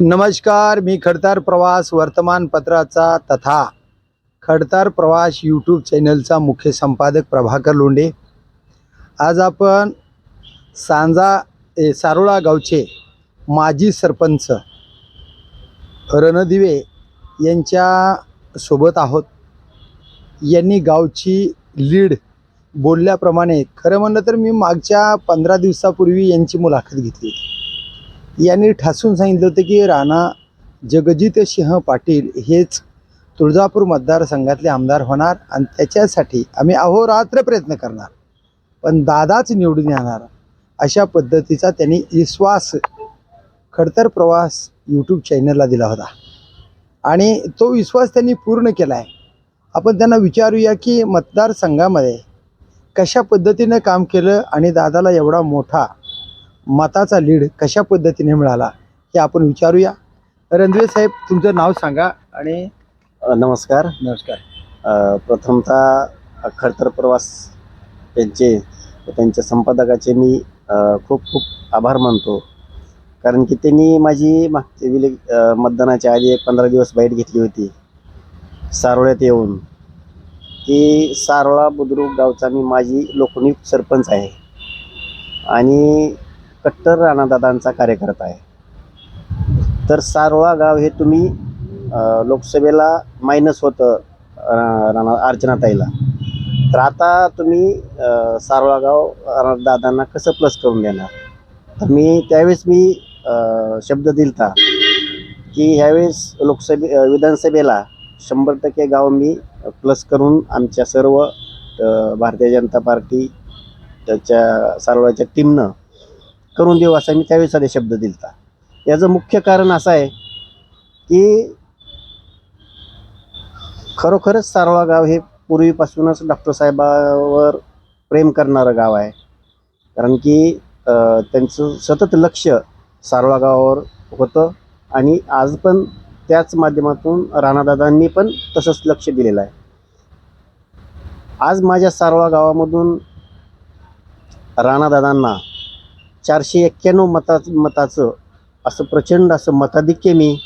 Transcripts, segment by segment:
नमस्कार मी खडतार प्रवास वर्तमानपत्राचा तथा खडतार प्रवास यूट्यूब चॅनलचा मुख्य संपादक प्रभाकर लोंडे आज आपण सांजा ए सारोळा गावचे माजी सरपंच रणदिवे यांच्या सोबत आहोत. यांनी गावची लीड बोलल्याप्रमाणे खरं म्हणलं तर मी मागच्या पंधरा दिवसापूर्वी यांची मुलाखत घेतली होती. यांनी ठासून सांगितलं होतं की राणा जगजित सिंह पाटील हेच तुळजापूर मतदारसंघातले आमदार होणार आणि त्याच्यासाठी आम्ही अहोरात्र प्रयत्न करणार. पण दादाच निवडून येणार. अशा पद्धतीचा त्यांनी विश्वास खडतर प्रवास यूट्यूब चॅनलला दिला होता. आणि तो विश्वास त्यांनी पूर्ण केला आहे आपण त्यांना विचारूया की मतदारसंघामध्ये कशा पद्धतीनं काम केलं आणि दादाला एवढा मोठा मताचा लीड कशा पद्धतीने मिळाला हे आपण विचारूया. रणवीर साहेब तुमचं नाव सांगा आणि नमस्कार. नमस्कार. प्रथमतः खडतर प्रवास यांचे व त्यांच्या संपादकाचे मी खूप खूप आभार मानतो. कारण की त्यांनी माझी मागच्या विले मतदानाच्या आधी एक पंधरा दिवस बाईट घेतली होती. सारोळ्यात येऊन. की सारोळा बुद्रुक गावचा मी माझी लोकनियुक्त सरपंच आहे. आणि कट्टर राणादादांचा कार्यकर्ता आहे. तर सारोळा गाव हे तुम्ही लोकसभेला मायनस होतं राणा अर्चनाताईला. तर आता तुम्ही सारोळा गाव दादांना कसं प्लस करून देणार? तर मी त्यावेळेस मी शब्द दिलता की ह्यावेळेस लोकसभे विधानसभेला शंभर टक्के गाव मी प्लस करून आमच्या सर्व भारतीय जनता पार्टी त्याच्या सारोळ्याच्या टीमनं करून देऊ असा मी त्यावेळेस शब्द दिलता. याचं मुख्य कारण असं आहे की खरोखरच सारोळा गाव हे पूर्वीपासूनच डॉक्टर साहेबावर प्रेम करणारं गाव आहे. कारण की त्यांचं सतत लक्ष सारोळा गावावर होतं आणि आज पण त्याच माध्यमातून राणादादांनी पण तसंच लक्ष दिलेलं आहे. आज माझ्या सारोळा गावामधून राणादादांना चारशे एक्क्याण्णव मता मताचं असं प्रचंड असं मताधिक्य मी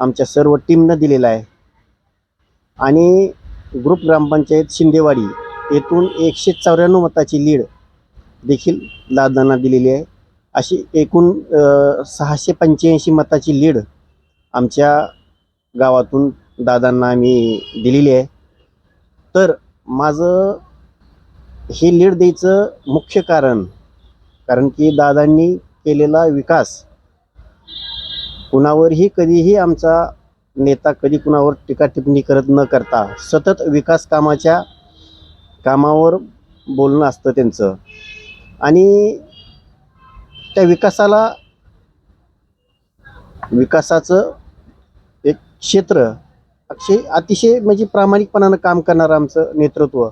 आमच्या सर्व टीमनं दिलेलं आहे. आणि ग्रुप ग्रामपंचायत शिंदेवाडी येथून एकशे चौऱ्याण्णव मताची लीड देखील दादांना दिलेली आहे. अशी एकूण सहाशे पंच्याऐंशी मताची लीड आमच्या गावातून दादांना आम्ही दिलेली आहे. तर माझं हे लीड द्यायचं मुख्य कारण कारण की दादांनी केलेला विकास कुणावरही कधीही आमचा नेता कधी कुणावर टीका टिप्पणी करत न करता सतत विकास कामाच्या कामावर बोलणं असतं त्यांचं. आणि त्या विकासाला विकासाचं एक क्षेत्र अक्षय अतिशय म्हणजे प्रामाणिकपणानं काम करणारं आमचं नेतृत्व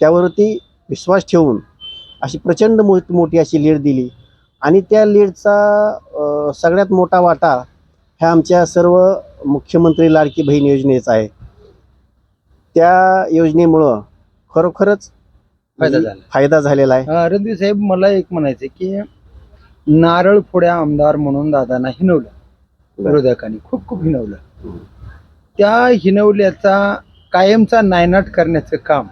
त्यावरती विश्वास ठेवून अशी प्रचंड मो मोठी अशी लीड दिली आणि त्या लीडचा सगळ्यात मोठा वाटा ह्या आमच्या सर्व मुख्यमंत्री लाडकी बहीण योजनेचा आहे त्या योजनेमुळं खरोखरच फायदा झाला. फायदा झालेला आहे रणवीर साहेब मला एक म्हणायचं की नारळ फोड्या आमदार म्हणून दादांना हिनवलं विरोधकांनी खूप खूप हिनवलं. त्या हिनवल्याचा कायमचा नायनाट करण्याचं काम.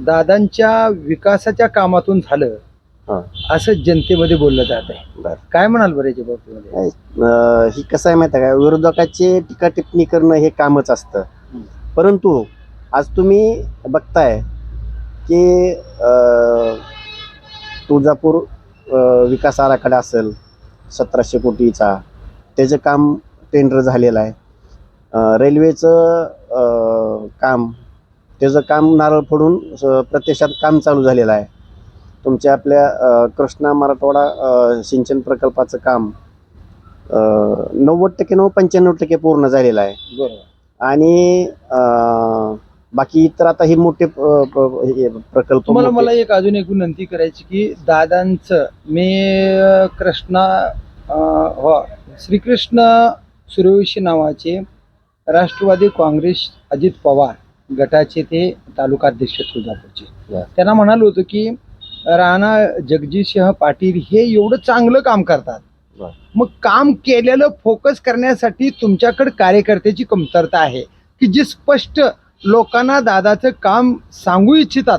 दादांच्या विकासाच्या कामातून झालं हा. असं जनतेमध्ये बोललं जात आहे बरं. काय म्हणाल बरं याच्या बाबतीमध्ये अं, ही कसं आहे माहिती आहे का विरोधकाचे टीका टिप्पणी करणं हे कामच असतं हं. परंतु आज तुम्ही बघताय की अं, तुळजापूर अं, विकास आराखडा असेल सतराशे कोटीचा त्याचं काम टेंडर झालेलं आहे अं, रेल्वेचं अं, काम त्याचं काम नारळ फोडून प्रत्यक्षात काम चालू झालेलं आहे. तुमच्या आपल्या कृष्णा मराठवाडा सिंचन प्रकल्पाचं काम नव्वद टक्के नव्वद पंच्याण्णव टक्के पूर्ण झालेलं आहे. आणि बाकी इतर आता हे मोठे प्रकल्प तुम्हाला मोठे- मला एक अजून एक विनंती करायची की दादांचं मी कृष्णा हो श्रीकृष्ण सूर्यवंशी नावाचे राष्ट्रवादी काँग्रेस अजित पवार गटाचे ते तालुकाध्यक्ष तुळजापूरचे बरं. त्यांना म्हणालो होतो की राणा जगजितसिंह पाटील हे एवढं चांगलं काम करतात. मग काम केलेलं फोकस करण्यासाठी तुमच्याकडे कार्यकर्त्याची कमतरता आहे की जी स्पष्ट लोकांना दादाचं काम सांगू इच्छितात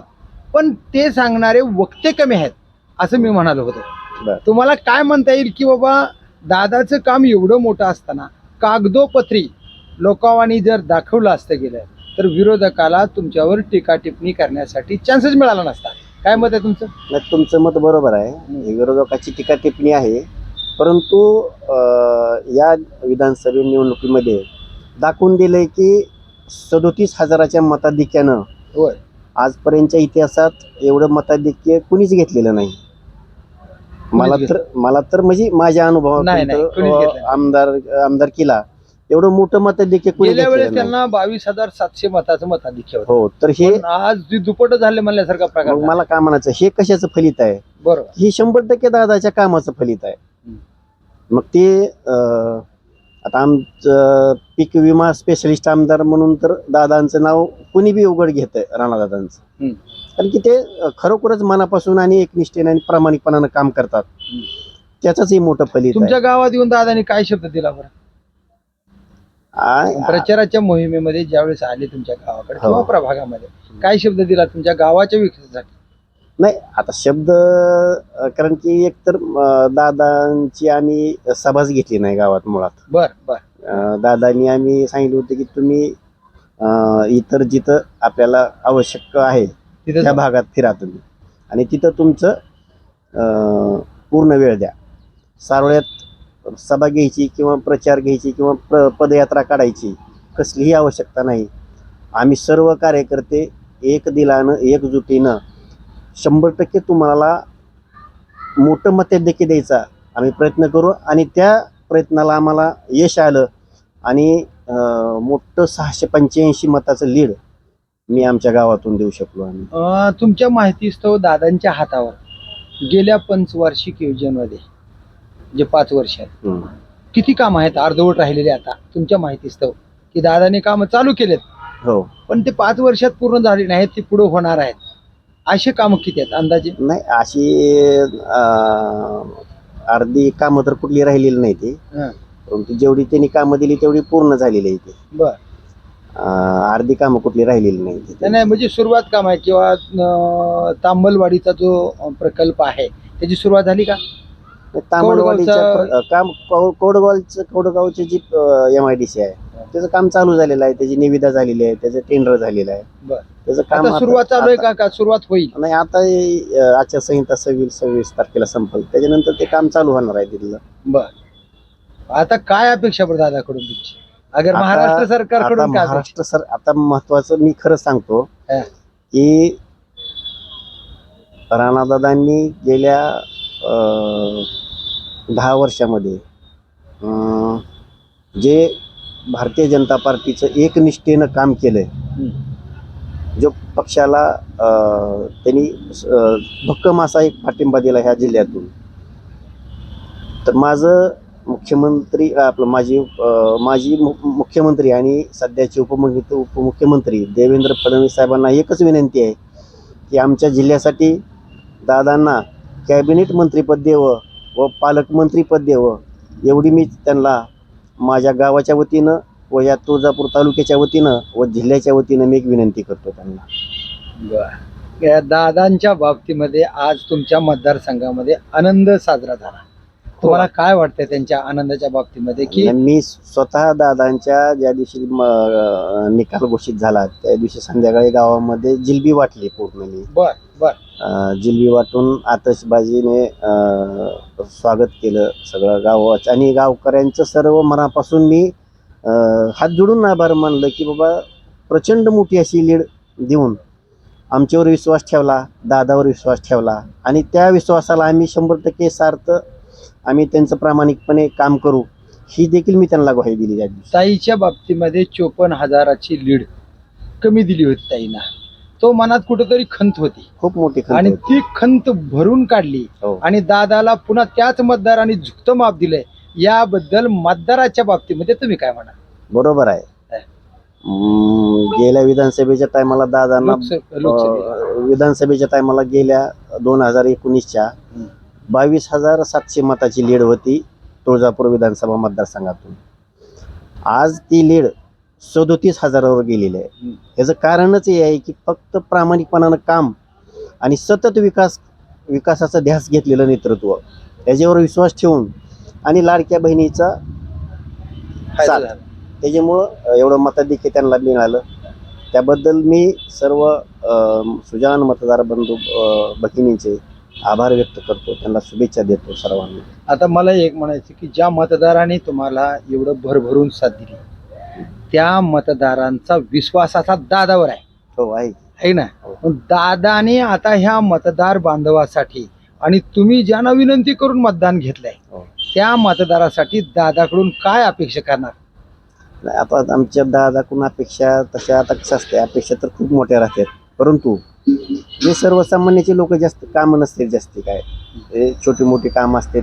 पण ते सांगणारे वक्ते कमी आहेत असं मी म्हणालो. होतो तुम्हाला काय म्हणता येईल की बाबा दादाचं काम एवढं मोठं असताना कागदोपत्री लोकांनी जर दाखवलं असतं गेलं तर विरोधकाला तुमच्यावर टीका टिप्पणी करण्यासाठी चान्सेस मिळाला नसता. काय मत आहे तुमचं? नाही तुमचं मत बरोबर आहे. ही विरोधकाची टीका टिप्पणी आहे. परंतु अं, या विधानसभा निवडणुकीमध्ये दाखवून दिलंय की सदोतीस हजाराच्या मताधिक्यानं होय. आजपर्यंतच्या इतिहासात एवढं मताधिक्य कुणीच घेतलेलं नाही. मला तर मला तर म्हणजे माझ्या नाही, नाही, अनुभवात घेतलं. आमदार आमदार केला एवढं मोठं मताधिक्य कुणी गेल्या वेळेस घेतलेलं नाही. त्यांना बावीस हजार सातशे मताचं मताधिक्य होतं हो तर हे पण आज जी दुपट झाले म्हणल्यासारखा प्रकार मग झाला. मला काय म्हणायचं हे कशाचं फलित आहे बरोबर हे शंभर टक्के दादाच्या कामाचं फलित आहे हम्म. मग ते अं, आता आमचं पीक विमा स्पेशलिस्ट आमदार म्हणून तर दादांचं नाव कुणी बी उघड घेत आहे राणादादांचं हम्म. कारण की ते अं, खरोखरच मनापासून आणि एकनिष्ठेने आणि प्रामाणिकपणानं काम करतात हम्म. त्याचंच हे मोठं फलित तुमच्या गावात येऊन दादाने काय शब्द दिला बरं प्रचाराच्या मोहिमेमध्ये ज्यावेळेस आले तुमच्या गावाकडे हो. किंवा प्रभागामध्ये काय शब्द दिला तुमच्या गावाच्या विकासासाठी? नाही आता शब्द कारण की एकतर अं, दादांची आम्ही सभाच घेतली नाही गावात मुळात. बर बर. दादांनी आम्ही सांगितलं होतं की तुम्ही इतर जिथं आपल्याला आवश्यक आहे तिथे त्या भागात फिरा तुम्ही. आणि तिथं तुमचं पूर्ण वेळ द्या. सारोळ्यात सभा घ्यायची किंवा प्रचार घ्यायची किंवा प्र पदयात्रा काढायची कसलीही आवश्यकता नाही. आम्ही सर्व कार्यकर्ते एक दिलानं एकजुटीनं शंभर टक्के तुम्हाला मोठं मताधिक्य द्यायचा. आम्ही प्रयत्न करू आणि त्या प्रयत्नाला आम्हाला यश आलं आणि मोठं सहाशे पंच्याऐंशी मताचं लीड मी आमच्या गावातून देऊ शकलो आम्ही. तुमच्या माहितीस्तव दादांच्या हातावर गेल्या पंचवार्षिक योजनेमध्ये जे पाच वर्षात हम्म. किती काम आहेत? अर्धवट राहिलेले आता. तुमच्या माहितीस्तव की दादाने कामं चालू केलेत. हो. पण ते पाच वर्षात पूर्ण झाले नाहीत ते पुढे होणार आहेत. असे कामं किती आहेत अंदाजे? नाही अशी अं, अर्धी कामं तर कुठली राहिलेली नाही ती. हं. परंतु जेवढी त्यांनी कामं दिली तेवढी पूर्ण झालेली आहे ती. बर. अं, अर्धी कामं कुठली राहिलेली नाही ती. नाही नाही म्हणजे सुरुवात काम आहे किंवा अं, तांबलवाडीचा जो अं, प्रकल्प आहे त्याची सुरुवात झाली का? प्र- काम कोडगावचं कोडगावची जी एम आय डी सी आहे त्याचं काम चालू झालेलं आहे. त्याची निविदा झालेली आहे. त्याचं टेंडर झालेलं आहे. त्याचं काम सुरुवात चालू आहे का का सुरुवात होईल? नाही आता आचारसंहिता सव्वीस सव्वीस तारखेला संपल. त्याच्यानंतर ते काम चालू होणार आहे तिथलं. बर. आता काय अपेक्षा दादाकडून तुमची? अगर महाराष्ट्र सरकारकडून? महाराष्ट्र सर आता महत्वाचं मी खरं सांगतो. की राणादादांनी गेल्या दहा वर्षामध्ये. जे भारतीय जनता पार्टीचं एकनिष्ठेनं काम केलंय जो पक्षाला त्यांनी भक्कम असा एक पाठिंबा दिला ह्या जिल्ह्यातून. तर माझं मुख्यमंत्री आपलं माझी माझी मु- मुख्यमंत्री आणि सध्याचे उपमुख्य उपमुख्यमंत्री देवेंद्र फडणवीस साहेबांना एकच विनंती आहे की आमच्या जिल्ह्यासाठी दादांना कॅबिनेट मंत्रीपद द्यावं व पालकमंत्रीपद द्यावं. एवढी मी त्यांना माझ्या गावाच्या वतीनं व या तुळजापूर तालुक्याच्या वतीनं व जिल्ह्याच्या वतीनं मी एक विनंती करतो त्यांना. बर. या दादांच्या बाबतीमध्ये आज तुमच्या मतदारसंघामध्ये आनंद साजरा झाला. तुम्हाला काय वाटतंय त्यांच्या आनंदाच्या बाबतीमध्ये की मी स्वतः दादांच्या ज्या दिवशी निकाल घोषित झाला त्या दिवशी संध्याकाळी गावामध्ये जिलबी वाटली पूर्ण मी बर. बर जिलबी वाटून आतषबाजीने स्वागत केलं सगळं गावाचं आणि गावकऱ्यांचं सर्व मनापासून मी हात जोडून आभार मानलं की बाबा प्रचंड मोठी अशी लीड देऊन आमच्यावर विश्वास ठेवला दादावर विश्वास ठेवला. आणि त्या विश्वासाला आम्ही शंभर टक्के सार्थ आम्ही त्यांचं प्रामाणिकपणे काम करू ही देखील मी त्यांना ग्वाही दिली त्या दिवशी. ताईच्या बाबतीमध्ये चोपन्न हजाराची लीड कमी दिली होती ताईना. तो मनात कुठेतरी खंत होती. खूप मोठी खंत आणि होती. ती खंत भरून काढली हो. आणि दादाला पुन्हा त्याच मतदारांनी झुकतं माप दिलंय याबद्दल मतदाराच्या बाबतीमध्ये तुम्ही काय म्हणा बरोबर आहे. हम्म, गेल्या विधानसभेच्या टायमाला दादांना लोकसभे- लोकसभेला. अं, विधानसभेच्या टायमाला गेल्या दोन हजार एकोणीसच्या हम्म. बावीस हजार सातशे मताची लीड होती तुळजापूर विधानसभा मतदारसंघातून आज ती लीड सदोतीस हजारावर गेलेली आहे. याचं कारणच हे आहे की फक्त प्रामाणिकपणानं काम आणि सतत विकास विकासाचा ध्यास घेतलेलं नेतृत्व त्याच्यावर विश्वास ठेवून आणि लाडक्या बहिणीचा चाल. त्याच्यामुळं एवढं मताधिक्य त्यांना मिळालं त्याबद्दल मी सर्व सुजान मतदार बंधू भगिनींचे आभार व्यक्त करतो त्यांना शुभेच्छा देतो सर्वांना. आता मला एक म्हणायचं की ज्या मतदारांनी तुम्हाला एवढं भरभरून साथ दिली त्या मतदारांचा विश्वासाचा दादावर आहे. हो आहे. आहे ना? हो. दादाने आता ह्या मतदार बांधवासाठी आणि तुम्ही ज्यांना विनंती करून मतदान घेतलंय हो. त्या मतदारासाठी दादाकडून काय अपेक्षा करणार? आता आमच्या दादाकडून अपेक्षा तशा आता कसं असते. अपेक्षा तर खूप मोठ्या राहतात. परंतु जे सर्वसामान्याचे लोक जास्त कामं नसतील जास्ती काय. हे छोटी मोठी कामं असतात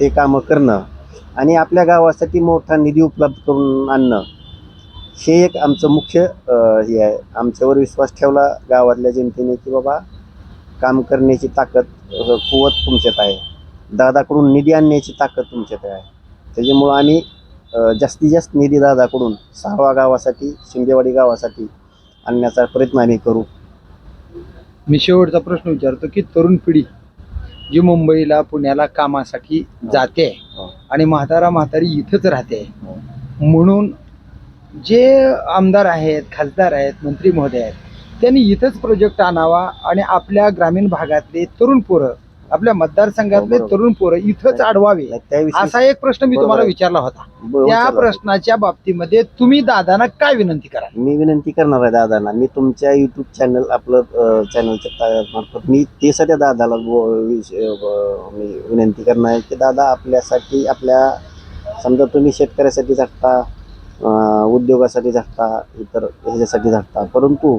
ते कामं करणं आणि आपल्या गावासाठी मोठा निधी उपलब्ध करून आणणं हे एक आमचं मुख्य हे आहे. आमच्यावर विश्वास ठेवला गावातल्या जनतेने की बाबा काम करण्याची ताकद कुवत तुमच्यात आहे. दादाकडून निधी आणण्याची ताकद तुमच्यात आहे. त्याच्यामुळं आम्ही जास्तीत जास्त निधी दादाकडून सहावा गावासाठी शिंदेवाडी गावासाठी आणण्याचा प्रयत्न आम्ही करू. मी शेवटचा प्रश्न विचारतो की तरुण पिढी जी मुंबईला पुण्याला कामासाठी जाते हो. आणि म्हातारा म्हातारी इथंच राहते हो. म्हणून जे आमदार आहेत खासदार आहेत मंत्री महोदय आहेत त्यांनी इथंच प्रोजेक्ट आणावा आणि आपल्या ग्रामीण भागातले तरुण पोरं आपल्या मतदारसंघातले हो, बरोबर. तरुण पोरं इथंच अडवावे त्याविषयी असा एक प्रश्न मी तुम्हाला. विचारला होता त्या. प्रश्नाच्या बाबतीमध्ये तुम्ही दादांना काय विनंती कराल मी विनंती करणार आहे दादांना मी तुमच्या युट्यूब चॅनल आपलं चॅनलच्या मार्फत मी ते सध्या दादाला विश- मी विनंती करणार आहे की दादा आपल्यासाठी आपल्या समजा तुम्ही शेतकऱ्यासाठी झटता अं, उद्योगासाठी झटता इतर ह्याच्यासाठी झटता परंतु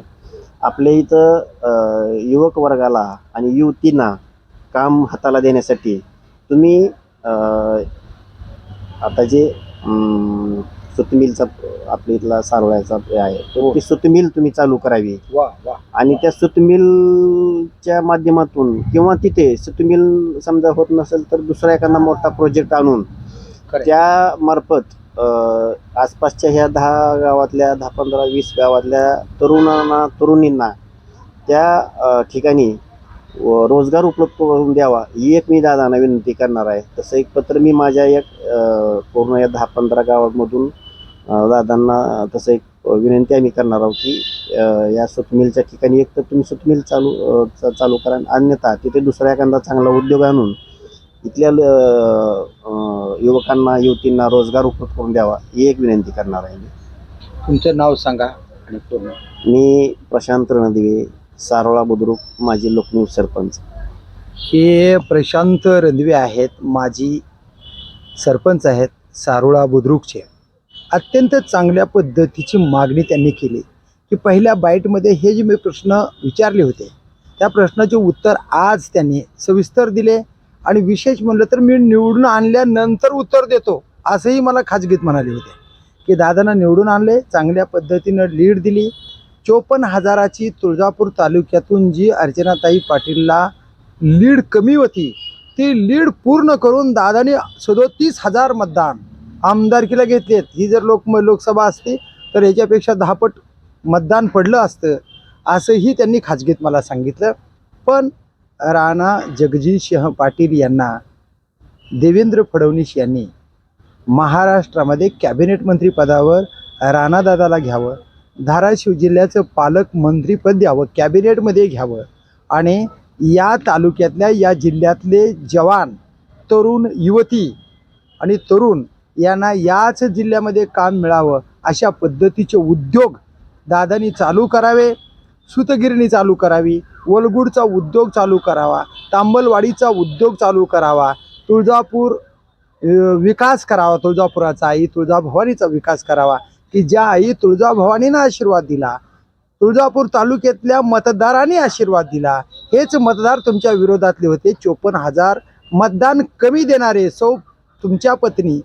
आपल्या इथं अं, युवक वर्गाला आणि युवतींना काम हाताला देण्यासाठी तुम्ही आता जे सुतमिलचा आपल्या इथला सारवळ्याचा हे आहे तो ती सुतमिल तुम्ही चालू करावी. आणि त्या सुतमिलच्या माध्यमातून किंवा तिथे सुतमिल समजा होत नसेल तर दुसरा एखादा मोठा प्रोजेक्ट आणून खरंय. त्या मार्फत अं, आसपासच्या ह्या दहा गावातल्या दहा पंधरा वीस गावातल्या तरुणांना तरुणींना त्या ठिकाणी रोजगार उपलब्ध करून द्यावा ही एक मी दादांना विनंती करणार आहे तसं एक पत्र मी माझ्या एक पूर्ण या दहा पंधरा गावांमधून दादांना तसं एक विनंती आम्ही करणार आहोत की या सुतमिलच्या ठिकाणी एक तर तुम्ही सुतमिल चालू चालू करा अन्यथा तिथे दुसरा एखादा चांगला उद्योग आणून इथल्या युवकांना युवतींना रोजगार उपलब्ध करून द्यावा ही एक विनंती करणार आहे मी. तुमचं नाव सांगा आणि पूर्ण मी प्रशांत रणदिवे सारोळा बुद्रुक माजी लोकनियुक्त सरपंच. हे प्रशांत रंधवे आहेत माजी सरपंच आहेत सारोळा बुद्रुकचे. अत्यंत चांगल्या पद्धतीची मागणी त्यांनी केली की पहिल्या बाईटमध्ये हे जे मी प्रश्न विचारले होते त्या प्रश्नाचे उत्तर आज त्यांनी सविस्तर दिले आणि विशेष म्हणलं तर मी निवडून आणल्यानंतर उत्तर देतो असंही मला खाजगीत म्हणाले होते की दादांना निवडून आणले चांगल्या पद्धतीनं लीड दिली चोपन्न हजाराची तुळजापूर तालुक्यातून जी अर्चनाताई पाटीलला लीड कमी होती ती लीड पूर्ण करून दादाने सदोतीस हजार मतदान आमदारकीला घेतलेत ही जर लोक लोकसभा असती तर याच्यापेक्षा दहापट मतदान पडलं असतं असंही त्यांनी खाजगीत मला सांगितलं. पण राणा जगजीतसिंह पाटील यांना देवेंद्र फडणवीस यांनी महाराष्ट्रामध्ये कॅबिनेट मंत्रीपदावर राणादादाला घ्यावं धाराशिव जिल्ह्याचं पालकमंत्रीपद द्यावं कॅबिनेटमध्ये घ्यावं. आणि या तालुक्यातल्या या जिल्ह्यातले जवान तरुण युवती आणि तरुण यांना याच जिल्ह्यामध्ये काम मिळावं अशा पद्धतीचे उद्योग दादानी चालू करावे सुतगिरणी चालू करावी वलगुडचा उद्योग चालू करावा तांबलवाडीचा उद्योग चालू करावा तुळजापूर विकास करावा तुळजापुराचा आई तुळजाभवानीचा विकास करावा. की ज्या आई तुळजाभवानीनं आशीर्वाद दिला तुळजापूर तालुक्यातल्या मतदारांनी आशीर्वाद दिला हेच मतदार तुमच्या विरोधातले होते. चोपन्न हजार मतदान कमी देणारे सौ तुमच्या पत्नी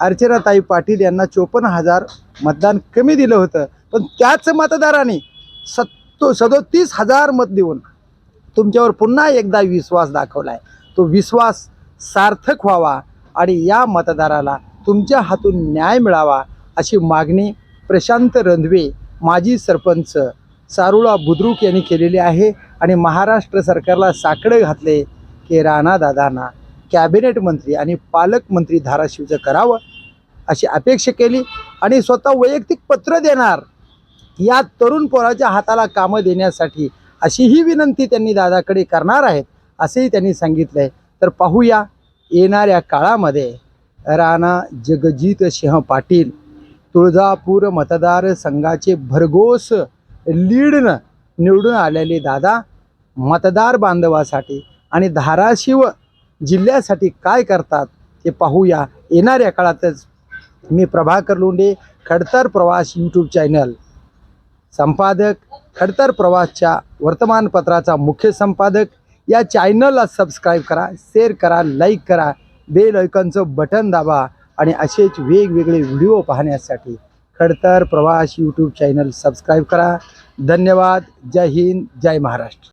अर्चनाताई पाटील यांना चोपन्न हजार मतदान कमी दिलं होतं. पण त्याच मतदारांनी सत्तो सदोतीस हजार मत देऊन तुमच्यावर पुन्हा एकदा विश्वास दाखवला आहे तो विश्वास सार्थक व्हावा आणि या मतदाराला तुमच्या हातून न्याय मिळावा. अशी मागणी प्रशांत रंधवे माजी सरपंच सारुळा बुद्रुक यांनी केलेली आहे आणि महाराष्ट्र सरकारला साकडं घातले की राणादादांना कॅबिनेट मंत्री आणि पालकमंत्री धाराशिवचं करावं अशी अपेक्षा केली आणि स्वतः वैयक्तिक पत्र देणार या तरुण पोराच्या हाताला कामं देण्यासाठी अशीही विनंती त्यांनी दादाकडे करणार आहेत असेही त्यांनी सांगितलं आहे तर पाहूया येणाऱ्या काळामध्ये राणा जगजित सिंह पाटील तुळजापूर मतदारसंघाचे भरघोस लीडनं निवडून आलेले दादा मतदार बांधवासाठी आणि धाराशिव जिल्ह्यासाठी काय करतात ते पाहूया. येणाऱ्या काळातच मी प्रभाकर लोंडे खडतर प्रवास यूट्यूब चॅनल संपादक खडतर प्रवासच्या वर्तमानपत्राचा मुख्य संपादक. या चॅनलला सबस्क्राईब करा शेअर करा लाईक करा. बेल ऐकनचं बटन दाबा. आणि असेच वेगवेगळे व्हिडिओ पाहण्यासाठी खडतर प्रवास यूट्यूब चॅनल सबस्क्राईब करा. धन्यवाद. जय हिंद. जय महाराष्ट्र.